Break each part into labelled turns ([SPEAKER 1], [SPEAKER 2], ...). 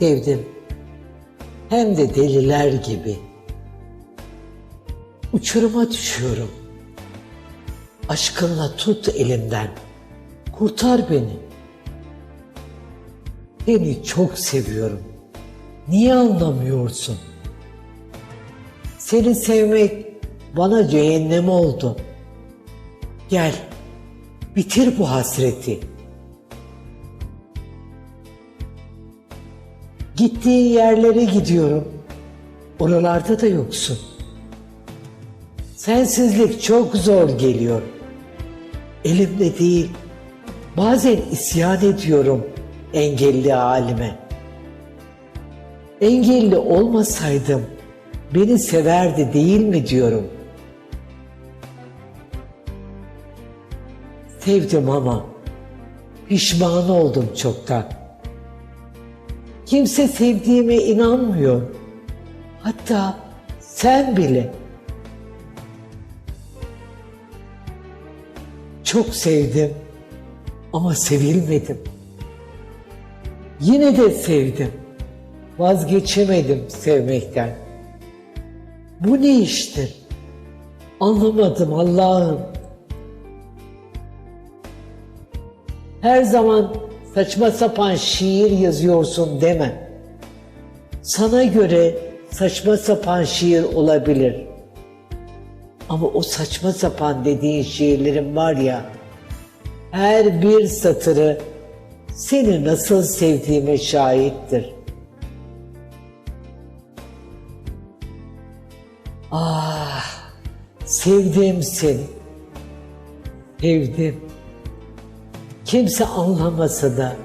[SPEAKER 1] Sevdim. Hem de deliler gibi. Uçuruma düşüyorum. Aşkınla tut elimden. Kurtar beni. Seni çok seviyorum. Niye anlamıyorsun? Seni sevmek bana cehennem oldu. Gel, bitir bu hasreti. Gittiğin yerlere gidiyorum. Oralarda da yoksun. Sensizlik çok zor geliyor. Elimde değil. Bazen isyan ediyorum engelli halime. Engelli olmasaydım beni severdi değil mi diyorum. Sevdim ama pişman oldum çoktan. Kimse sevdiğime inanmıyor. Hatta sen bile. Çok sevdim ama sevilmedim. Yine de sevdim. Vazgeçemedim sevmekten. Bu ne iştir? Anlamadım Allah'ım. Her zaman saçma sapan şiir yazıyorsun deme. Sana göre saçma sapan şiir olabilir. Ama o saçma sapan dediğin şiirlerin var ya, her bir satırı seni nasıl sevdiğime şahittir. Ah, sevdim seni. Sevdim. Kimse anlamasa da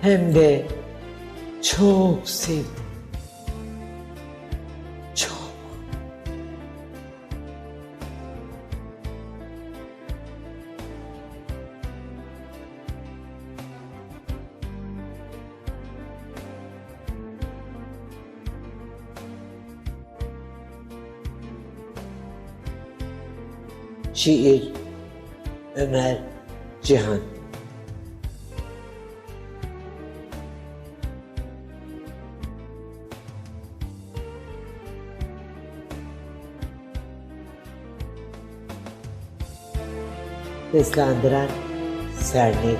[SPEAKER 1] hem de çok sevdim. Çok. Şiir Ömer جهان. مثل اندرن سرنی